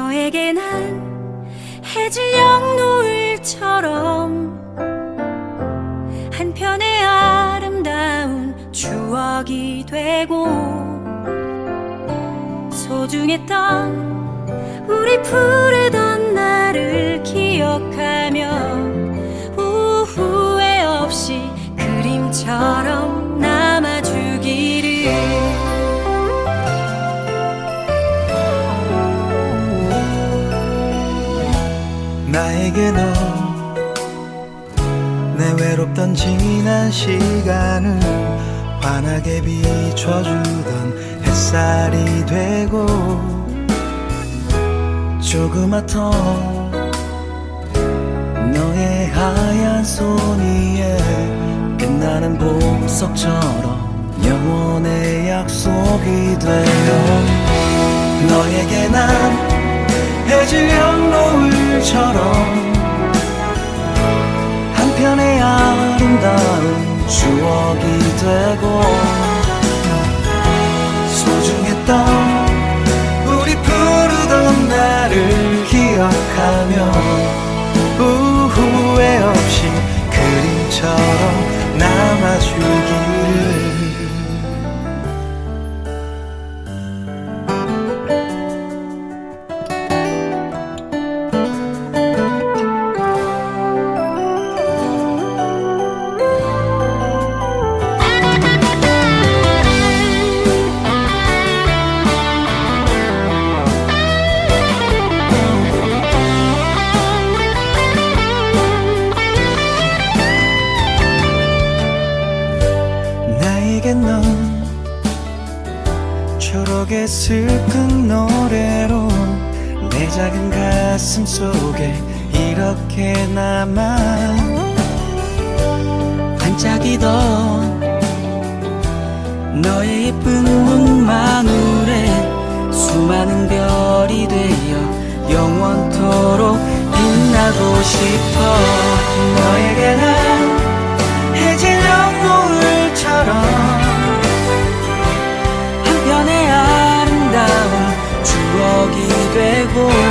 너에게 난 해질녘 노을처럼 한편의 아름다운 추억이 되고 소중했던 우리 푸르던 나를 기억할 나에게 너. 내 외롭던 지난 시간을 환하게 비춰주던 햇살이 되고 조그맣던 너의 하얀 손 위에 빛나는 보석처럼 영원의 약속이 되어 너에게 난 해질녘 노을처럼 한편의 아름다운 추억이 되고 나에겐 넌 초록의 슬픈 노래로 내 작은 가슴 속에 이렇게 남아 반짝이던 너의 예쁜 눈망울에 수많은 별이 되어 영원토록 빛나고 싶어 추